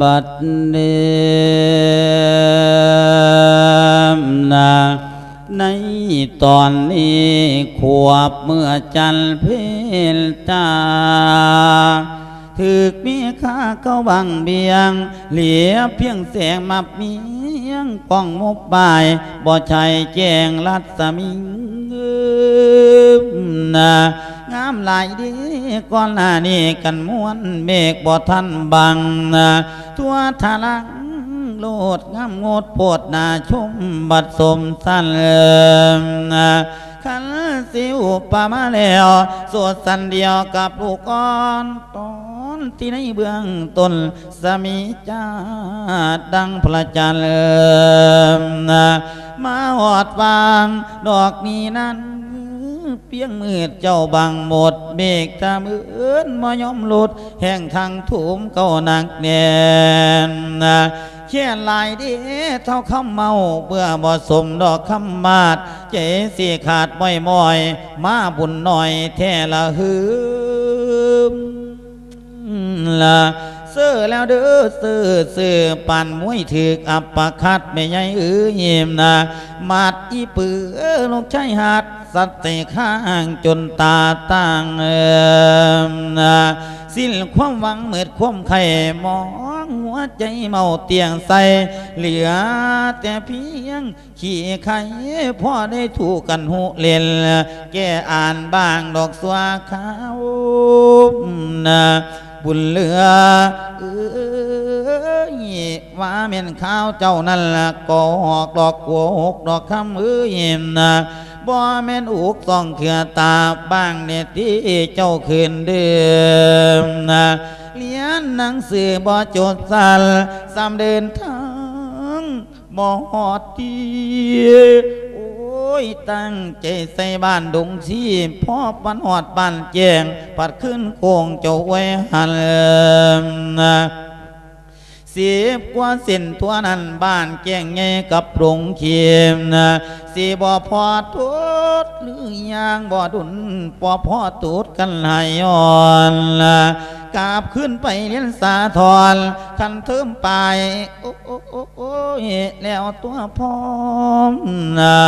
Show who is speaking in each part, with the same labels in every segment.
Speaker 1: บัดนี้นะในตอนนี้ขวบเมื่อจันเพลตาถึกมีค่าเขาบังเบียง เหลียเพียงแสงมาเมียงป้องมุบบาย บ่ใช่แจ้งรัศมิ งนะงามหลายดีก่อนหน้านี้กันม้วนเมฆบ่ทันบังนะทั่วทะลังโลดงามงดโพดนาชมบัดสมสั้นเอิมนะขันสิวปามาแล้วสวดสันเดียวกับลูกอ่อนตอนที่ในเบื้องต้นสมิจาดดังพระจันทร์มาหอดวางดอกนี้นั้น เพียงมืดเจ้าบังหมดเมฆตามืออื่นมายอมหลุดแห่งทางถุมเก้านักแน่นนะเขียลายดีเท่าคำเมาเบื่อบ่สมดอกคำมาด เจสีขาดม่อยมอยๆมาบุญหน่อยแท่ละหืมละซื้อแล้วเด้อซื้อซื้อปั่นมวยถึกอัปปะคัดไม่ใหญ่เอ้ยเยี่ยมนะมาดอีปือลูกชายหัด สัตว์เตะข้างจนตาตั้งเอิมสิ้นความหวังเมืดความไข่มองหัวใจเมาเตียงใสเหลือแต่เพียงขี้ไข่พ่อได้ถูกกันหูเล่นแกอ่านบ้างดอกสวาขาวนะบุญเหลือเอ้ยว่าเม่นข้าวเจ้านั่นละก็หอกดอกกัวหกดอกคำเอ้ยนะ บ่แม่นอุกต้องเขือตาบ้างเนี่ยที่เจ้าคืนเดิมนะเรียนหนังสือบ่จดสัลสามเดินทางบ่ฮอดทีโอ้ยตั้งใจใส่บ้านดงชีพ่อปันหอดบ้านแจงปัดขึ้นโคงเจ้าไว้หันนะ สิบกว่าส้นทั่วนั้นบ้านแก้งไงกับโรงเขียมนะสิบ่พอทุดหรือยางบ่ดุนปอพอตูดกันไหายอ่อนนะกาบขึ้นไปเลี้ยนสาทรคันเทิมไปโอ้โอ้โอ้โอ้แล้วตัวพร้อมนะ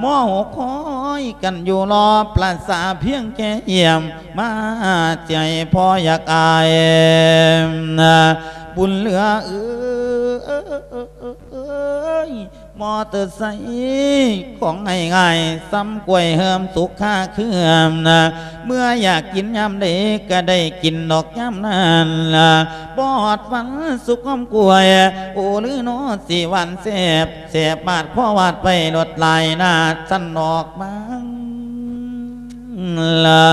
Speaker 1: หม้อหกคอยกันอยู่รอปราสาเพียงแค่เยี่ยมมาใจพออยากอายนะ บุญเหลือเอ้ยมอเตอร์ไซค์ของง่ายๆซ้ำกล้วยเฮิมสุขค่าเคลื่อมนะเมื่ออยากกินยำเด็กก็ได้กินดอกยำนั้นละบอดฝันสุขอมกล้วย โอ้หรือโนอสี่วันเสบเสบบาดพ่อวาดไปลดลายหน้าสั้นออกบางละ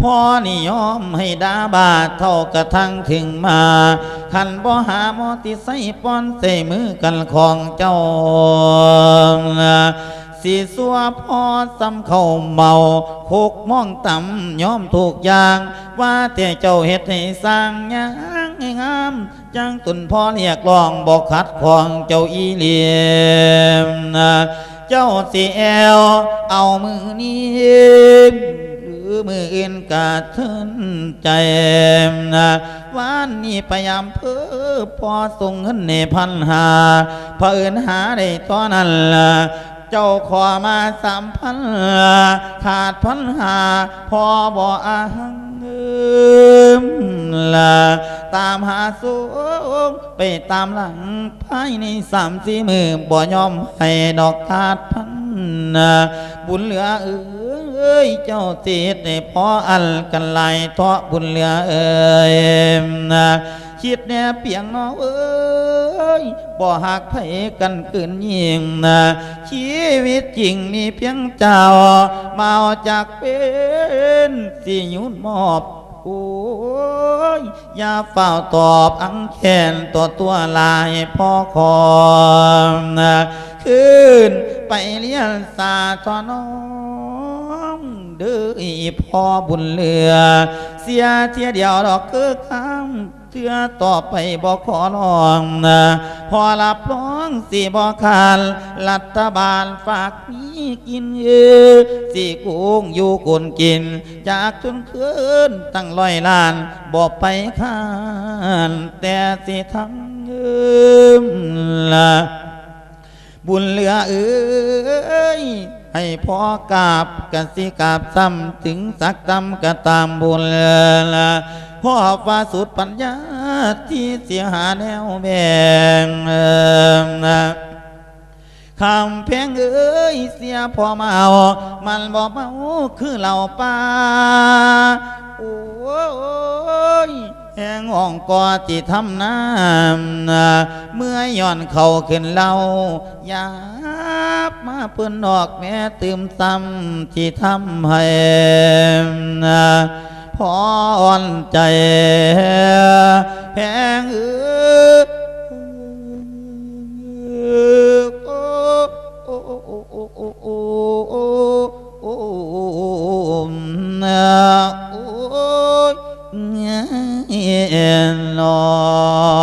Speaker 1: พ่อนิยอมให้ดาบาทเท่ากระทั่งถึงมาขันบ่หามอติใส่ป้อนใส่มือกันของเจ้าสีสัวพ่อซ้ำเข้าเมาโคกมองต่ำยอมถูกอย่าง ว่าแต่เจ้าเฮ็ดให้สร้างยังให้งามจังตุนพ่อเรียกร้องบอกขัดของเจ้าอีเลียม เจ้าสิแอว เอามือนี้ มืออื่นกาเทินใจนะวันนี้พยายามเพื่อพอส่งเงินในพันหาพอเอินหาได้ตอนนั้นละเจ้าขอมาสามพันขาดพันหาพอบ่อาหังเอมละตามหาสูงไปตามหลังภายในสามสี่มือบ่ยอมให้ดอกขาดพันบุญเหลือเอ้ อ้ยเจ้าเสียในพออันกันไหลทาะบุญเหลือเอ้ยนะคิดแน่เปียงน้องเอ้ยบ่หักไผกันเกินยิงนะชีวิตจริงมีเพียงเจ้ามาเอาจากเป็นสิยุนมอบโอ้ยอย่าเฝ้าตอบอังแขนตัวตัวลายพ่อคอมนะขึ้นไปเลี้ยงสาทอน้อง เด้ออีพ่อบุญเหลือ เสียเทียเดียวดอกคือคำเทือต่อไปบอกขอลองนะพอรับร้องสิบอกคานรัฐบาลฝากนี้กินเออสิกุ้งอยู่กุนกิน จากจนคืนตั้งร้อยล้านบอกไปข้านแต่สิทั้งมละบุญเหลือเอ้ย ให้พอกาบกสิกาบซ้ำถึงสักตำก็ตามบุญละพ่อฟ้าสุดปัญญาที่เสียหาแนวแบ่งนะคำเพลงเอ้ยเสียพอมาเอามันบอกเมาคือเหล่าป่าโอ้ยแหงอ่องกอที่ทำน้ำเมื่อย่อนเขาขึ้นเล่ายา บมาเปืนออกแม่ตื่มซ้ำที่ทำให้พออ่อนใจแพงเออโอ้ยเนาะ